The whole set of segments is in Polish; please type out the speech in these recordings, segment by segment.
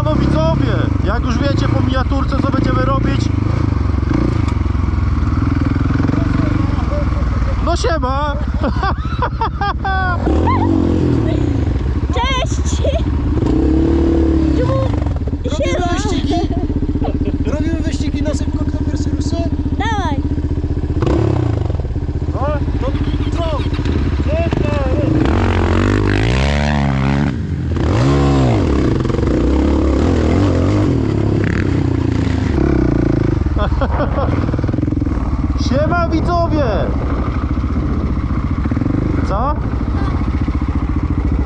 Siemano widzowie! Jak już wiecie po miniaturce co będziemy robić No siema! Cześć! Czemu Robimy siema? wyścigi? Robimy wyścigi na szybko, kto pierwszy ruszy? Dawaj! No, no co? Siema widzowie! Co?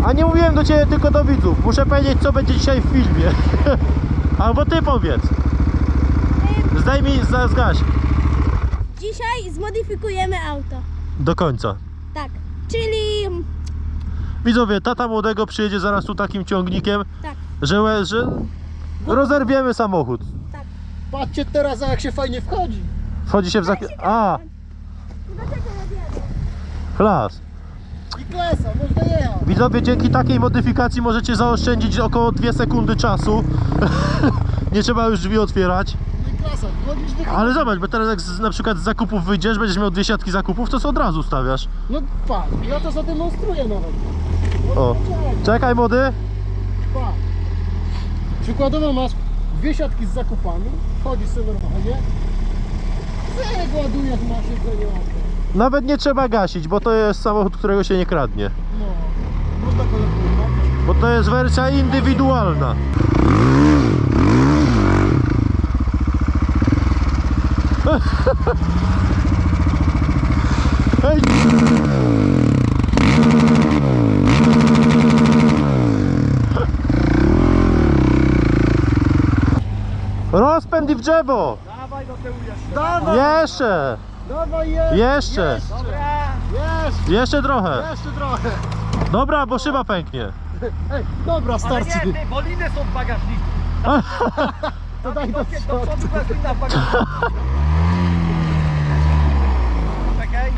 A nie mówiłem do ciebie tylko do widzów. Muszę powiedzieć co będzie dzisiaj w filmie. Albo ty powiedz. Zdejmij, zgaś. Dzisiaj zmodyfikujemy auto. Do końca. Tak. Czyli Widzowie, tata młodego przyjedzie zaraz tu takim ciągnikiem, tak, że, że rozerwiemy samochód. tak. Patrzcie teraz, a jak się fajnie wchodzi. Wchodzi się w zak... A, klas. I klasa, można jechać. Widzowie, dzięki takiej modyfikacji możecie zaoszczędzić około 2 sekundy czasu. Nie trzeba już drzwi otwierać. No i klasa, wchodzisz, wychodzisz. Ale zobacz, bo teraz jak z, na przykład z zakupów wyjdziesz, będziesz miał dwie siatki zakupów, to co od razu stawiasz. No patrz, ja to zademonstruję nawet. O, czekaj młody. Patrz. Przykładowo masz dwie siatki z zakupami, wchodzisz sobie normalnie. Ładujesz, masz jedzenie auto. Nawet nie trzeba gasić, bo to jest samochód, którego się nie kradnie. No, kolektywa. Bo to jest wersja indywidualna. Ej! Rozpęd i w drzewo! Dawaj do tyłu jeszcze. Dawaj, Jeszcze! dawaj jeszcze. Jeszcze! Dobra. Jeszcze, Jeszcze trochę! jeszcze trochę. Dobra, bo szyba pęknie. Ej, dobra, Ale starczy. nie, ty, bo liny są w bagażniku. To daj do przodu. przodu bez lina w bagażniku. Czekaj,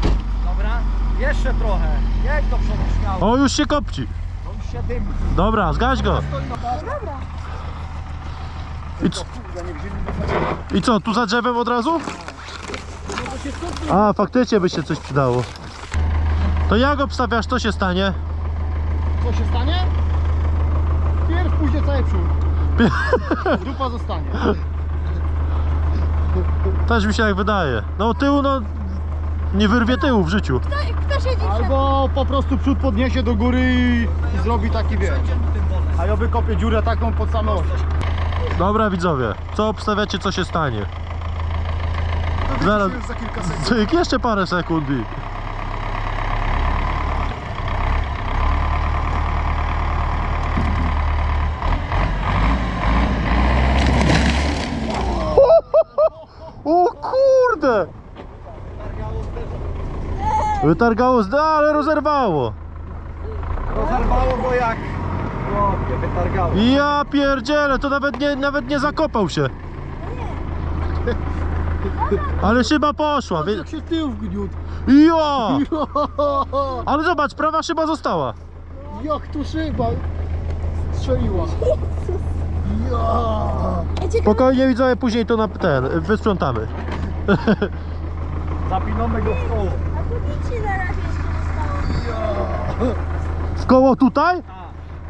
dobra. Jeszcze trochę. Jedź do przodu śmiało. O, już się kopci. To już się dymi. Dobra, zgaś go. I, c- I co, tu za drzewem od razu? A, faktycznie by się coś przydało. To jak obstawiasz, co się stanie? Co się stanie? Pierw pójdzie cały przód. Dupa zostanie. Też mi się jak wydaje. No tyłu, no... Nie wyrwie tyłu w życiu. Kto, kto siedzi przed... Albo po prostu przód podniesie do góry i, i zrobi taki wiesz. A ja wykopię dziurę taką pod samą oś. Dobra widzowie, co obstawiacie, co się stanie? Zaraz, za kilka sekund. cyk, jeszcze parę sekund i... O kurde! Wytargało z... ale rozerwało! Rozerwało go jak... Ja pierdzielę, to nawet nie, nawet nie zakopał się. Ale szyba poszła. Wie... Jak się tył wgniótł. Ja! Ale zobacz, prawa szyba została. Jak tu szyba strzeliła. Ja. Spokojnie widzowie, później to na ten, wysprzątamy. Zapinamy go w koło. a tu nic się na razie jeszcze nie stało. W koło tutaj?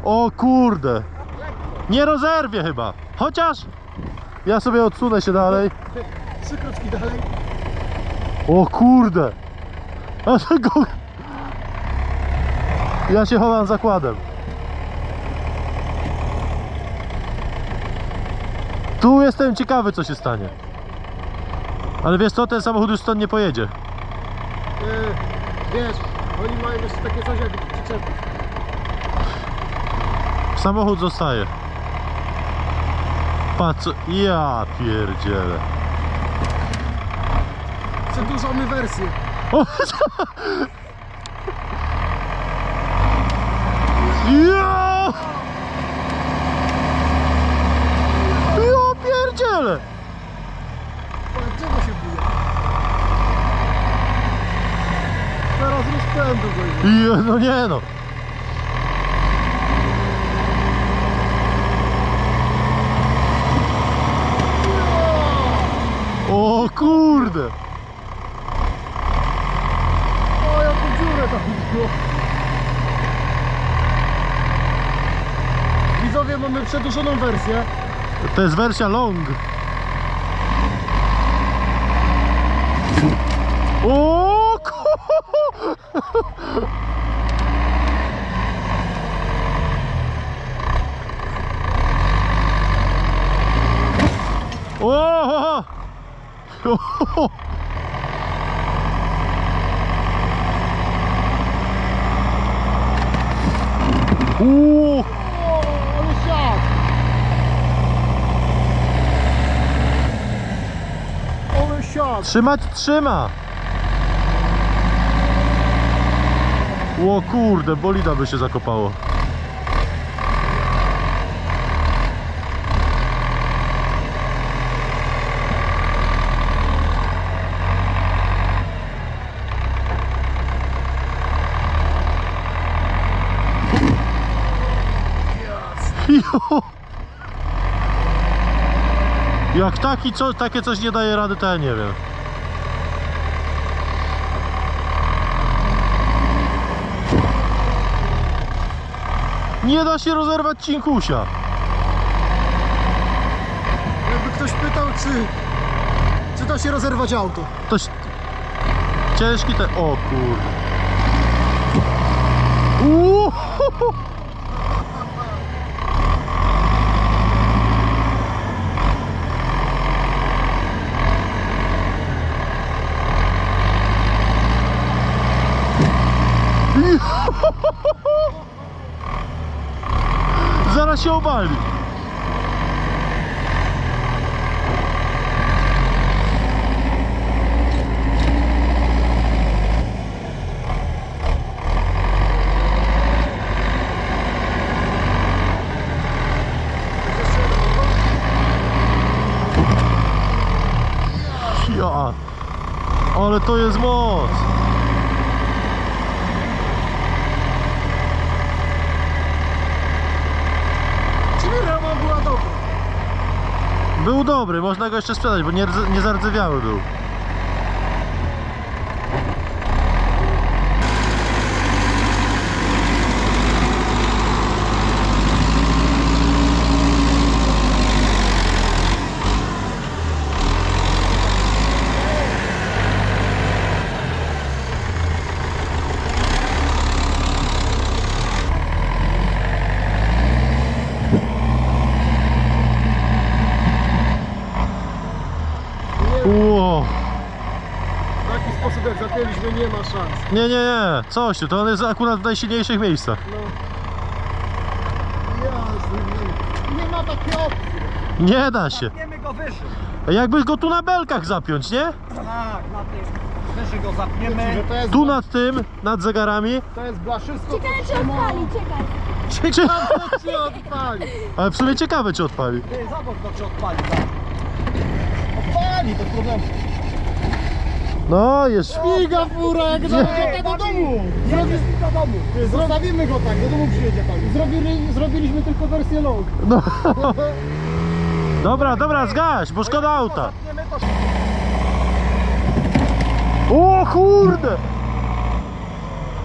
O kurde. Nie rozerwie chyba. Chociaż ja sobie odsunę się dalej. Trzy kroczki dalej. O kurde. Ja się chowam zakładem. Tu jestem ciekawy co się stanie. Ale wiesz co, ten samochód już stąd nie pojedzie. Yy, wiesz, oni mają jeszcze takie coś jak przyczepy. Samochód zostaje. Patrz, co- ja pierdzielę. Przedłużamy wersję. O, ja! Ja pierdzielę! Czego się buje? Teraz rozpędu go Ja, no nie no. Widzowie mamy przedłużoną wersję. To jest wersja long. O! O! O! O, ale siad! Ale siad! Trzymać trzyma. O kurde, bolida by się zakopało. Jak taki co, takie coś nie daje rady, to ja nie wiem. Nie da się rozerwać cinkusia. Jakby ktoś pytał, czy, czy da się rozerwać auto. To ciężki ten. O kurde. Uuu. Zaraz się obali. Ale to jest moc. Czyli rama była dobra. Był dobry, można go jeszcze sprzedać, bo nie, nie zardzewiały był. Ło. W taki sposób jak zapięliśmy nie ma szans. Nie, nie, nie, coś ty, to on jest akurat w najsilniejszych miejscach. No. Jasne, nie, nie ma takiej opcji. Nie da się. Zapniemy go wyżej. Jakby go tu na belkach zapiąć, nie? Tak, na tym. Wyżej go zapniemy. to jest, Tu nad tym, nad zegarami. to jest blaszysko. Czekaj, czy odpali, czekaj. Ciekawe czy odpali. Ale w sumie ciekawe czy odpali. Ty, zobacz, to czy odpali. tak. Odpali, to problem. No, jest. Śmiga fura, jak do, do, do domu. Zrobi, do domu. Zostawimy go tak, do domu przyjedzie pan. Zrobili, zrobiliśmy tylko wersję long. No. Dobra, dobra, zgaś, bo szkoda auta. O kurde!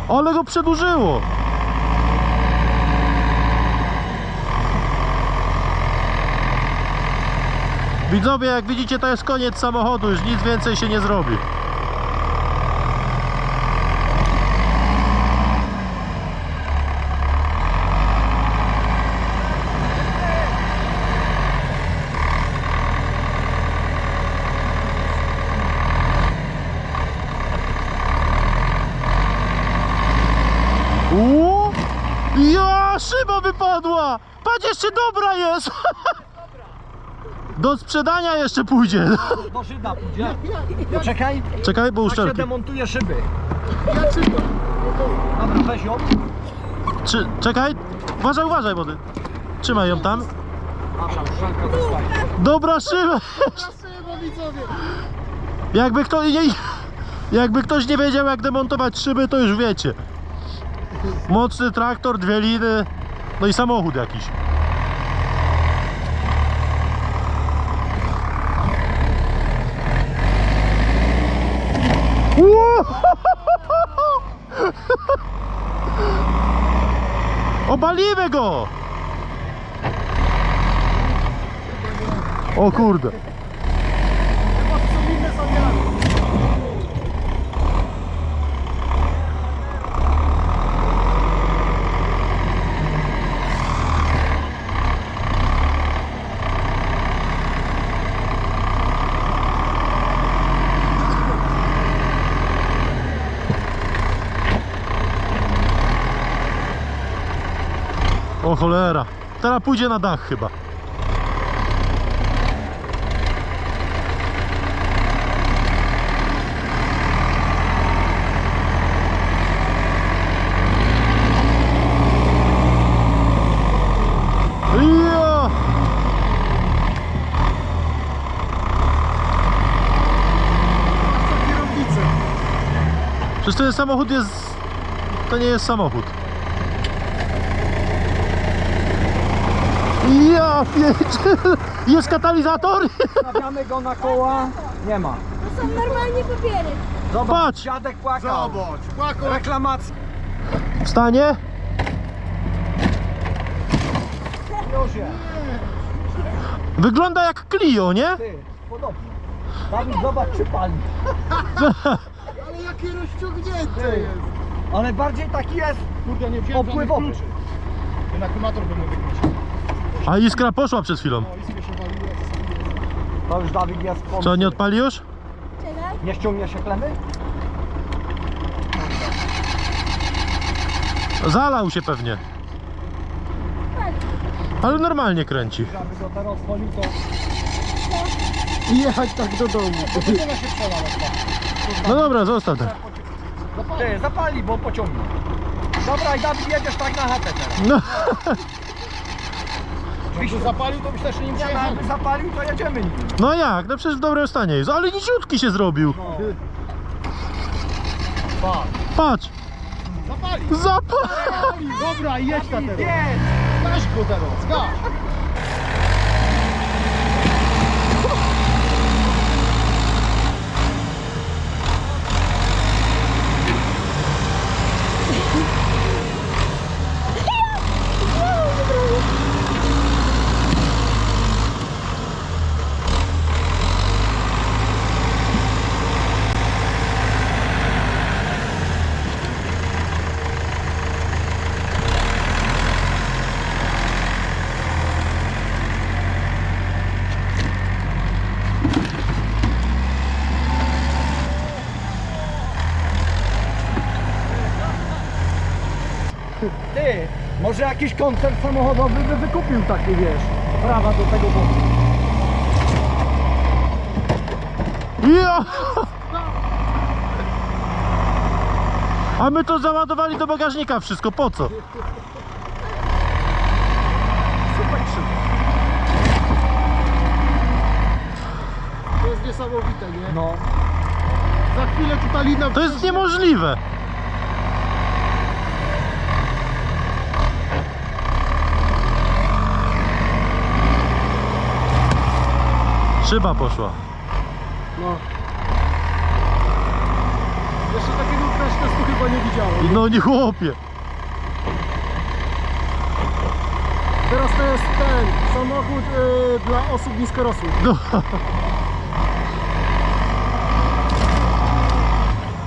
Ale go przedłużyło. Widzowie, jak widzicie, to jest koniec samochodu, już nic więcej się nie zrobi. Uuu! Ja, szyba wypadła! Patrz, jeszcze dobra jest! Do sprzedania jeszcze pójdzie. do Żyda pójdzie. Poczekaj, Czekaj, bo tak się uszczelki. demontuje szyby. Ja czytam. Dobra, weź ją. Czy, czekaj, uważaj, uważaj, wody. Trzymaj ją tam. Uszczelka zostaje. Dobra szyba! Widzowie. Jakby kto nie, jakby ktoś nie wiedział jak demontować szyby, to już wiecie. Mocny traktor, dwie liny, no i samochód jakiś. Obalimy go! O kurde! Cholera. Teraz pójdzie na dach chyba. Przecież ten samochód jest... To nie jest samochód. Ja pierdzielę. Jest katalizator? Stawiamy go na koła. Nie ma. To są normalnie papiery. Zobacz, dziadek płakał. Zobacz, płakał. Reklamacja. W stanie? Wygląda jak Clio, nie? Ty, podobnie. Dawid, zobacz czy pali. Ale jakie rozciągnięte jest. Ale bardziej taki jest, kurde, nie wziąłem opływowy. Ten akumator bym wykluczył. A iskra poszła przed chwilą. To już Dawid jest po. Co, nie odpali już? Czekaj. Nie ściągnie się klemy? Zalał się pewnie. Ale normalnie kręci. Żeby go teraz odpalił to... I jechać tak do domu. To będzie ona się przelała. No dobra, zostaw to. Ty, zapali, bo pociągnie. Dobra i Dawid jedziesz tak na chatę teraz. No. Jakby zapalił, to byś też nie Nie, no, przejechał. jakby zapalił to jedziemy nim. no jak? No przecież w dobrym stanie jest. Ale niciutki się zrobił. No. Patrz. Zapalił. Zapal. Dobra, jedź ta teraz. Jedź! Gaś go teraz, gaś. Może jakiś koncert samochodowy by wykupił taki, wiesz, prawa do tego boku. Ja. A my to załadowali do bagażnika wszystko. Po co? To jest niesamowite, nie? No. Za chwilę tutaj lina... To jest niemożliwe. Szyba poszła. No. Jeszcze takiego crash testu chyba nie widziałem. No nie chłopie. Teraz to jest ten samochód y, dla osób niskorosłych. No.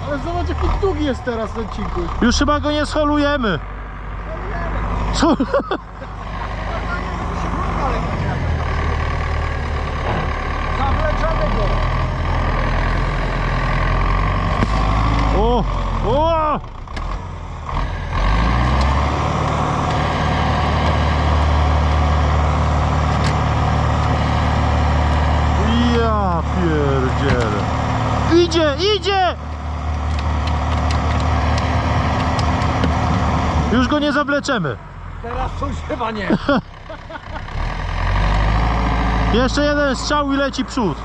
Ale zobacz jaki długi jest teraz ten odcinku. Już chyba go nie scholujemy. Co? Zawleczemy go. O! O! Ja pierdzielę. Idzie, idzie! Już go nie zawleczemy. Teraz już chyba nie. Jeszcze jeden strzał i leci przód.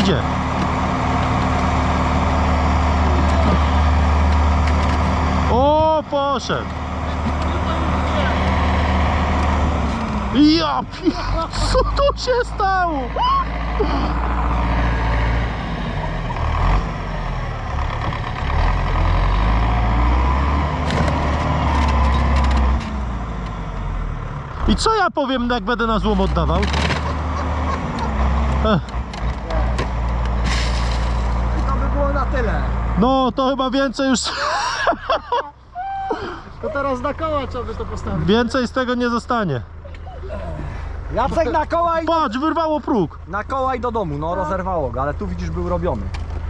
Idzie. przeszedł. Ja co tu się stało? I co ja powiem, jak będę na złom oddawał? No, to chyba więcej już... To teraz na koła trzeba by to postawić. Więcej z tego nie zostanie. Jacek na koła i, Patrz, wyrwało próg. na koła i do domu, no rozerwało go, ale tu widzisz był robiony.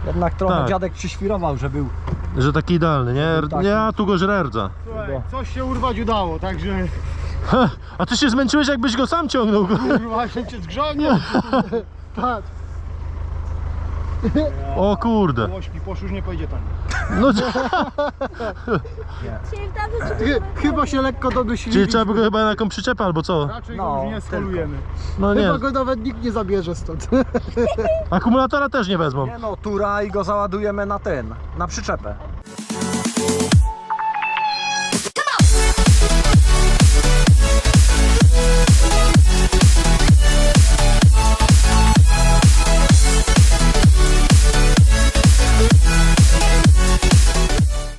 Jednak trochę Tak. dziadek przyświrował, że był Że taki idealny, nie? Taki. Nie, a tu go żrerdza. Słuchaj, coś się urwać udało, także A ty się zmęczyłeś, jakbyś go sam ciągnął. kurwa się cię zgrzanie. Patrz, O kurde. łośki, posz już nie pojedzie tam. No, Chy- Chyba się lekko dogysili. czyli trzeba by go chyba na jaką przyczepę albo co? Raczej No, go już nie skolujemy. No nie, Chyba go nawet nikt nie zabierze stąd. akumulatora też nie wezmą. Nie no, tura i go załadujemy na ten, na przyczepę.